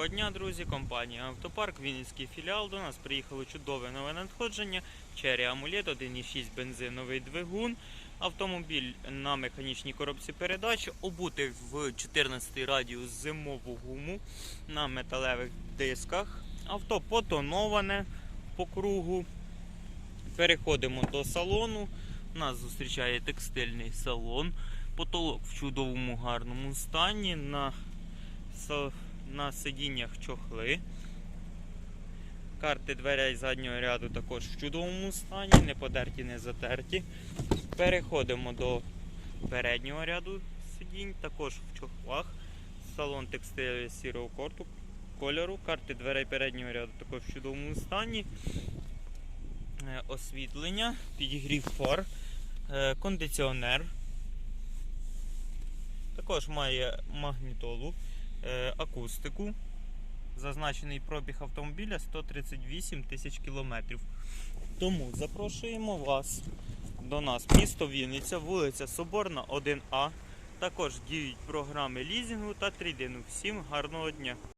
Доброго дня, друзі! Компанія Автопарк, Вінницький філіал. До нас приїхало чудове нове надходження. Черрі Амулет, 1,6 бензиновий двигун. Автомобіль на механічній коробці передач, обутий в 14 радіус зимову гуму на металевих дисках. Авто потоноване по кругу. Переходимо до салону. Нас зустрічає текстильний салон. Потолок в чудовому гарному стані. На на сидіннях чохли. Карти дверей заднього ряду також в чудовому стані, не подерті, не затерті. Переходимо до переднього ряду сидінь, також в чохлах. Салон текстилю сірого корту, кольору. Карти дверей переднього ряду також в чудовому стані. Е, Освітлення, підігрів фар, е, кондиціонер. Також має магнітолу акустику. Зазначений пробіг автомобіля 138 тисяч кілометрів. Тому запрошуємо вас до нас, місто Вінниця, вулиця Соборна, 1А. Також діють програми лізінгу та трейдингу. Всім гарного дня!